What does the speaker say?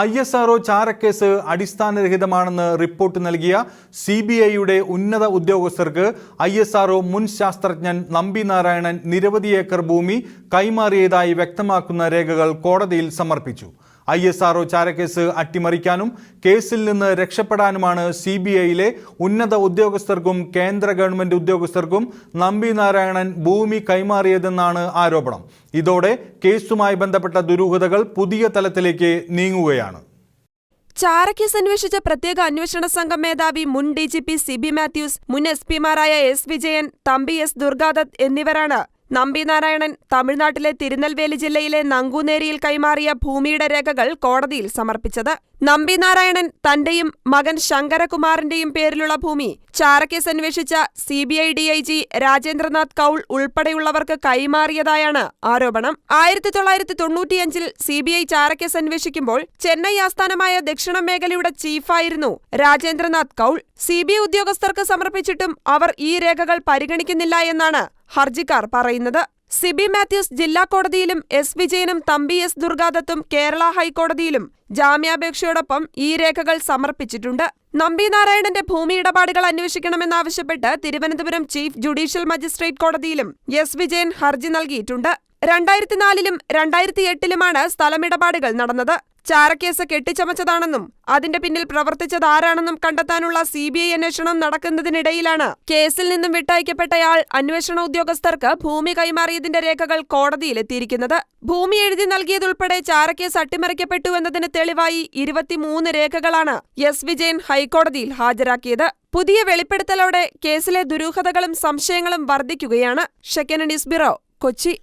I S R O ചാരക്കേസ് അടിസ്ഥാനരഹിതമാണെന്ന് report നൽകിയ സി ബി ഐയുടെ ഉന്നത ഉദ്യോഗസ്ഥർക്ക് ഐ എസ് ആർഒ മുൻ ശാസ്ത്രജ്ഞൻ നമ്പി നാരായണൻ നിരവധി ഏക്കർ ഭൂമി കൈമാറിയതായി വ്യക്തമാക്കുന്ന രേഖകൾ കോടതിയിൽ സമർപ്പിച്ചു. ഐ എസ് ആർഒ ചാരക്കേസ് അട്ടിമറിക്കാനും കേസിൽ നിന്ന് രക്ഷപ്പെടാനുമാണ് സി ബി ഐയിലെ ഉന്നത ഉദ്യോഗസ്ഥർക്കും കേന്ദ്ര ഗവൺമെന്റ് ഉദ്യോഗസ്ഥർക്കും നമ്പി നാരായണൻ ഭൂമി കൈമാറിയതെന്നാണ് ആരോപണം. ഇതോടെ കേസുമായി ബന്ധപ്പെട്ട ദുരൂഹതകൾ പുതിയ തലത്തിലേക്ക് നീങ്ങുകയാണ്. ചാരക്കേസ് അന്വേഷിച്ച പ്രത്യേക അന്വേഷണ സംഘം മേധാവി മുൻ D G P C B Mathews മുൻ എസ് പിമാരായ എസ് വിജയൻ തമ്പി എസ് ദുർഗാദത്ത് എന്നിവരാണ് നമ്പി നാരായണൻ തമിഴ്നാട്ടിലെ തിരുനെൽവേലി ജില്ലയിലെ നങ്കൂനേരിയിൽ കൈമാറിയ ഭൂമിയുടെ രേഖകൾ കോടതിയിൽ സമർപ്പിച്ചത്. നമ്പിനാരായണൻ തന്റെയും മകൻ ശങ്കരകുമാറിന്റെയും പേരിലുള്ള ഭൂമി ചാരക്കേസ് അന്വേഷിച്ച C B I D I G Rajendranath Kaul ഉൾപ്പെടെയുള്ളവർക്ക് കൈമാറിയതായാണ് ആരോപണം. ആയിരത്തി തൊള്ളായിരത്തി തൊണ്ണൂറ്റിയഞ്ചിൽ സി ബി ഐ ചാരക്കേസ് അന്വേഷിക്കുമ്പോൾ ചെന്നൈ ആസ്ഥാനമായ ദക്ഷിണ മേഖലയുടെ ചീഫായിരുന്നു Rajendranath Kaul. C B I ഉദ്യോഗസ്ഥർക്ക് സമർപ്പിച്ചിട്ടും അവർ ഈ രേഖകൾ പരിഗണിക്കുന്നില്ല എന്നാണ് ഹർജിക്കാർ പറയുന്നത്. സിബി മാത്യൂസ് ജില്ലാ കോടതിയിലും എസ് വിജയനും തമ്പി എസ് ദുർഗാദത്തും കേരള ഹൈക്കോടതിയിലും ജാമ്യാപേക്ഷയോടൊപ്പം ഈ രേഖകൾ സമർപ്പിച്ചിട്ടുണ്ട്. നമ്പി നാരായണന്റെ ഭൂമി ഇടപാടുകൾ അന്വേഷിക്കണമെന്നാവശ്യപ്പെട്ട് തിരുവനന്തപുരം ചീഫ് ജുഡീഷ്യൽ മജിസ്ട്രേറ്റ് കോടതിയിലും എസ് വിജയൻ ഹർജി നൽകിയിട്ടുണ്ട്. രണ്ടായിരത്തിനാലിലും രണ്ടായിരത്തി എട്ടിലുമാണ് സ്ഥലമിടപാടുകൾ നടന്നത്. ചാരക്കേസ് കെട്ടിച്ചമച്ചതാണെന്നും അതിന്റെ പിന്നിൽ പ്രവർത്തിച്ചത് ആരാണെന്നും കണ്ടെത്താനുള്ള സി ബി ഐ അന്വേഷണം നടക്കുന്നതിനിടയിലാണ് കേസിൽ നിന്നും വിട്ടയക്കപ്പെട്ടയാൾ അന്വേഷണ ഉദ്യോഗസ്ഥർക്ക് ഭൂമി കൈമാറിയതിന്റെ രേഖകൾ കോടതിയിലെത്തിയിരിക്കുന്നത്. ഭൂമി എഴുതി നൽകിയതുൾപ്പെടെ ചാരക്കേസ് അട്ടിമറിക്കപ്പെട്ടു എന്നതിന് തെളിവായി ഇരുപത്തിമൂന്ന് രേഖകളാണ് എസ് വിജയൻ ഹൈക്കോടതിയിൽ ഹാജരാക്കിയത്. പുതിയ വെളിപ്പെടുത്തലോടെ കേസിലെ ദുരൂഹതകളും സംശയങ്ങളും വർദ്ധിക്കുകയാണ്. ഷെക്കൻ ന്യൂസ് ബ്യൂറോ കൊച്ചി.